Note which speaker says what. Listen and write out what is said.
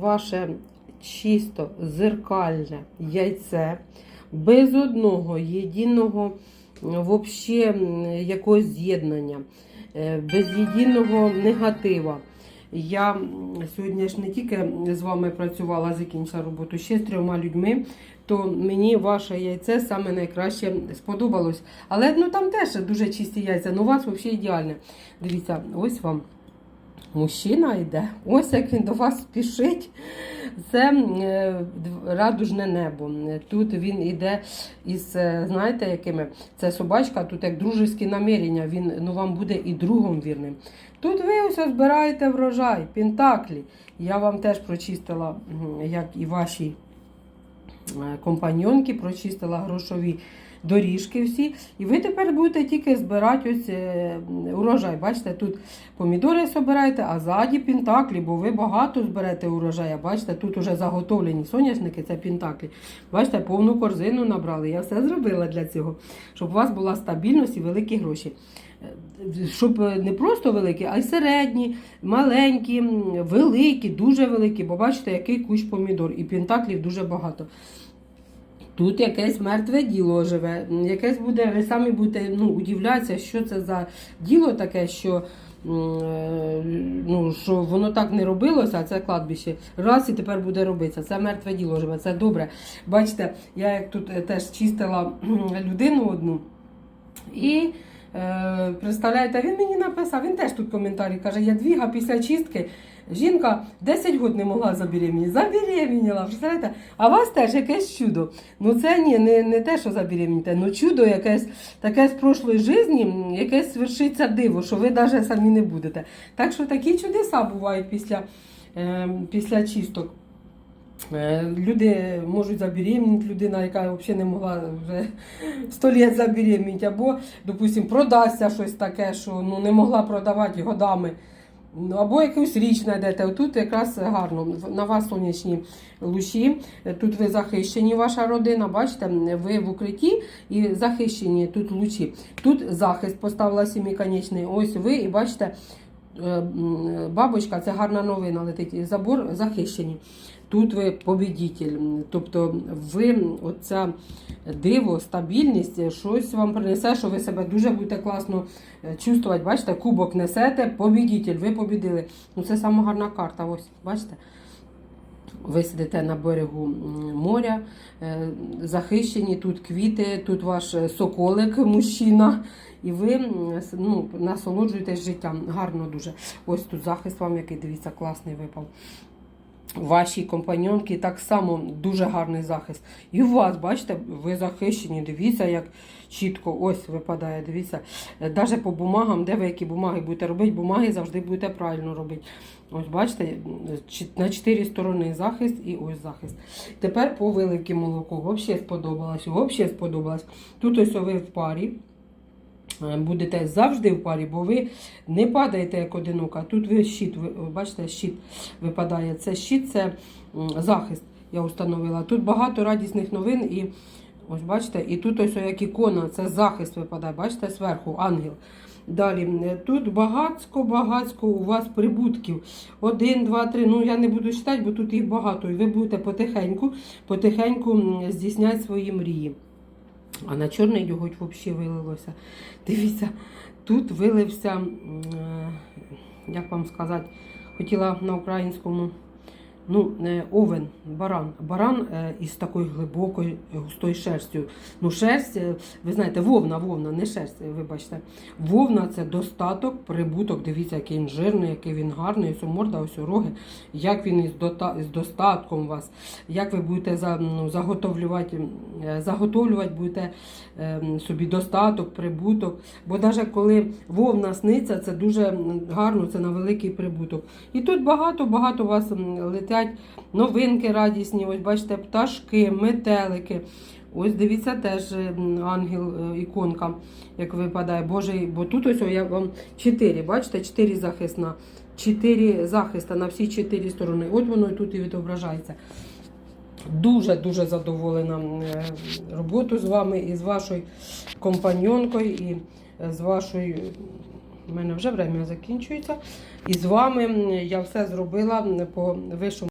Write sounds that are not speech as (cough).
Speaker 1: ваше чисто зеркальне яйце без одного єдиного вообще якогось з'єднання, е, без єдиного негатива. Я сьогодні ж не тільки з вами працювала, закінчила роботу ще з трьома людьми, то мені ваше яйце саме найкраще сподобалось. Але ну там теж дуже чисті яйця, ну у вас взагалі ідеальне. Дивіться, ось вам мужчина йде, ось як він до вас спішить. Це е, радужне небо. Тут він іде із, е, знаєте, якими? Це собачка, тут як дружеські намірення, він ну, вам буде і другом вірним. Тут ви ось збираєте врожай, пентаклі. Я вам теж прочистила, як і ваші е, компаньонки, прочистила грошові доріжки всі. І ви тепер будете тільки збирати ось е, урожай. Бачите, тут помідори збираєте, а ззаді пентаклі, бо ви багато зберете урожая. Бачите, тут вже заготовлені соняшники, це пентаклі. Бачите, повну корзину набрали. Я все зробила для цього, щоб у вас була стабільність і великі гроші. Е, Щоб не просто великі, а й середні, маленькі, великі, дуже великі. Бо бачите, який кущ помідор, і пентаклів дуже багато. Тут якесь мертве діло живе, якесь буде, ви самі будете ну, удивлятися, що це за діло таке, що, е, ну, що воно так не робилося, а це кладбище. Раз і тепер буде робитися. Це мертве діло живе, це добре. Бачите, я як тут е, теж чистила людину одну. І е, представляєте, він мені написав, він теж тут коментарі каже, Ядвіга після чистки. Жінка 10 років не могла забеременіти. Забеременіла, представляєте? А у вас теж якесь чудо. Ну це ні, не, не те, що забеременіти, ну чудо якесь таке з прошлої житті, якесь свершиться диво, що ви навіть самі не будете. Так що такі чудеса бувають після, е, після чисток. Е, Люди можуть забеременіти, людина, яка взагалі не могла вже (laughs) 100 літ забеременіти, або, допустимо, продасться щось таке, що ну, не могла продавати годами. Або якусь річ знайдете. Тут якраз гарно. На вас сонячні лучі. Тут ви захищені, ваша родина. Бачите, ви в укритті і захищені тут лучі. Тут захист поставила сіміконечний. Ось ви і бачите. Е, Бабочка, це гарна новина летить. Забор захищені. Тут ви побідітель. Тобто ви оця диво, стабільність, щось вам принесе, що ви себе дуже будете класно е, чувствувати. Бачите, кубок несете, побідітель, ви побідили. Ну це саме гарна карта. Ось, бачите? Ви сидите на берегу моря, е, захищені, тут квіти, тут ваш е, соколик, мужчина, і ви ну, насолоджуєтесь життям. Гарно дуже. Ось тут захист вам, який дивіться, класний випав. Ваші компаньонки так само дуже гарний захист. І у вас, бачите, ви захищені. Дивіться, як чітко ось випадає. Дивіться, навіть по бумагам, де ви які бумаги будете робити, бумаги завжди будете правильно робити. Ось бачите, на чотири сторони захист і ось захист. Тепер по велике молоко. Взагалі сподобалось. Взагалі сподобалось. Тут ось ви в парі. Е, Будете завжди в парі, бо ви не падаєте як одинока. Тут ви щит, ви бачите, щит випадає. Це щит, це захист. Я установила. Тут багато радісних новин і ось бачите, і тут ось як ікона, це захист випадає. Бачите, зверху ангел. Далі тут багацько у вас прибутків. Один, два, три. Ну я не буду читати, бо тут їх багато. І ви будете потихеньку, потихеньку здійсняти свої мрії. А на чорний йоготь взагалі вилилося. Дивіться, тут вилився, е, як вам сказати, хотіла на українському. Ну, е, овен, баран. Баран е, із такою глибокою густою шерстю. Ну, шерсть, е, ви знаєте, вовна, вовна, не шерсть, вибачте. Вовна це достаток, прибуток. Дивіться, який він жирний, який він гарний. Ось морда, ось у роги. Як він із, із достатком вас, як ви будете за, ну, заготовлювати, заготовлювати будете собі достаток, прибуток. Бо навіть коли вовна сниться, це дуже гарно, це на великий прибуток. І тут багато-багато вас м, летять новинки радісні. Ось бачите, пташки, метелики. Ось дивіться теж е, ангел, е, як випадає. Боже, бо тут ось я вам чотири, бачите, чотири захисна. Чотири захиста на всі чотири сторони. От воно і тут і відображається. Дуже-дуже задоволена е, роботою з вами і з вашою компаньонкою, і е, з вашою. У мене вже время закінчується. І з вами я все зробила по вищому.